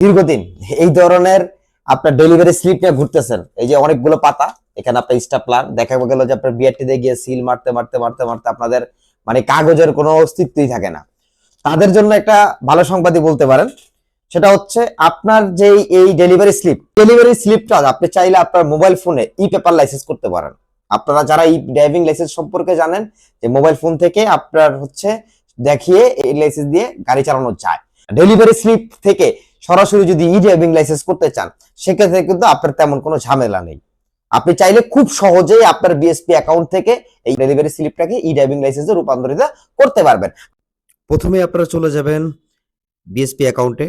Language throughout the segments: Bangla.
দীর্ঘদিন এই ধরনের আপনার ডেলিভারি স্লিপ নিয়ে ঘুরতেছেন। এই যে অনেকগুলো পাতা, এখানে আপনার স্টাফ স্টাপলার দেখা গেল যে আপনার বিআরটি দিয়ে গিয়ে সিল মারতে মারতে মারতে মারতে আপনাদের মানে কাগজের কোনো অস্তিত্বই থাকে না। তাদের জন্য একটা ভালো সংবাদই বলতে পারেন, সেটা হচ্ছে আপনার যে এই ডেলিভারি স্লিপ ডেলিভারি স্লিপটা আপনি চাইলে আপনার মোবাইল ফোনে ই পেপার লাইসেন্স করতে পারেন। আপনারা যারা এই ড্রাইভিং লাইসেন্স সম্পর্কে জানেন, যে মোবাইল ফোন থেকে আপনার হচ্ছে দেখিয়ে এই লাইসেন্স দিয়ে গাড়ি চালানো যায়। ডেলিভারি স্লিপ থেকে সরাসরি যদি ই ড্রাইভিং লাইসেন্স করতে চান, সেক্ষেত্রে কিন্তু আপনার তেমন কোনো ঝামেলা নেই। আপনি চাইলে খুব সহজেই আপনার বিএসপি অ্যাকাউন্ট থেকে এই ডেলিভারি স্লিপটাকে ই ড্রাইভিং লাইসেন্সে রূপান্তরিত করতে পারবেন। প্রথমে আপনারা চলে যাবেন বিএসপি অ্যাকাউন্টে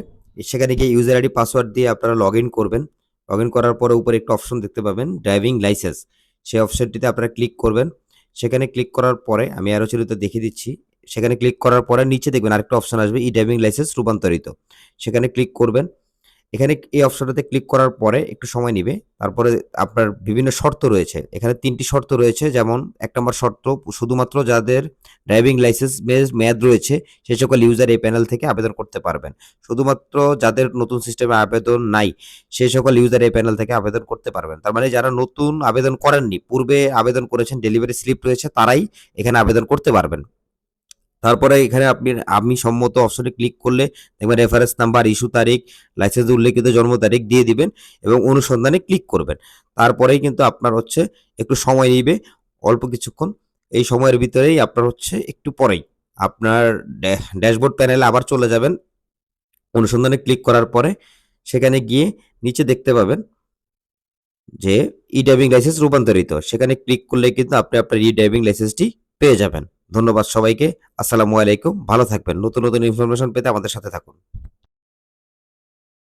সেখানে গিয়ে ইউজার আইডি পাসওয়ার্ড দিয়ে আপনারা লগ ইন করবেন। লগ ইন করার পরে উপরে একটা অপশন দেখতে পাবেন ড্রাইভিং লাইসেন্স সেই অপশনটিতে আপনারা ক্লিক করবেন। সেখানে ক্লিক করার পরে আমি আরও চিত্র দেখিয়ে দিচ্ছি। সেখানে ক্লিক করার পরে নিচে দেখবেন আরেকটা অপশন আসবে ই ড্রাইভিং লাইসেন্স রূপান্তরিত। সেখানে ক্লিক করবেন। এখানে এই অপশনটাতে ক্লিক করার পরে একটু সময় নিবে। তারপরে আপনার বিভিন্ন শর্ত রয়েছে। এখানে তিনটি শর্ত রয়েছে। যেমন এক নম্বর শর্ত, শুধুমাত্র যাদের ড্রাইভিং লাইসেন্স মেয়াদ রয়েছে সেই সকল ইউজার এই প্যানেল থেকে আবেদন করতে পারবেন। শুধুমাত্র যাদের নতুন সিস্টেমে আবেদন নাই সেই সকল ইউজার এই প্যানেল থেকে আবেদন করতে পারবেন। তার মানে যারা নতুন আবেদন করেননি, পূর্বে আবেদন করেছেন ডেলিভারি স্লিপ রয়েছে, তারাই এখানে আবেদন করতে পারবেন। তারপরে এখানে আপনি আমি সম্মত অপশনে ক্লিক করলে দেখবেন রেফারেন্স নাম্বার ইস্যু তারিখ লাইসেন্সে উল্লেখিত জন্ম তারিখ দিয়ে দিবেন এবং অনুসন্ধানে ক্লিক করবেন। তারপরেই কিন্তু আপনার হচ্ছে একটু সময় নিবে, অল্প কিছুক্ষণ। এই সময়ের ভিতরেই আপনার হচ্ছে একটু পরেই আপনার ড্যাশবোর্ড প্যানেলে আবার চলে যাবেন। অনুসন্ধানে ক্লিক করার পরে সেখানে গিয়ে নিচে দেখতে পাবেন যে ই ড্রাইভিং লাইসেন্স রূপান্তরিত। সেখানে ক্লিক করলে কিন্তু আপনি আপনার ই ড্রাইভিং লাইসেন্সটি পেয়ে যাবেন। ধন্যবাদ সবাইকে। আসসালামু আলাইকুম। ভালো থাকবেন। নতুন নতুন ইনফরমেশন পেতে আমাদের সাথে থাকুন।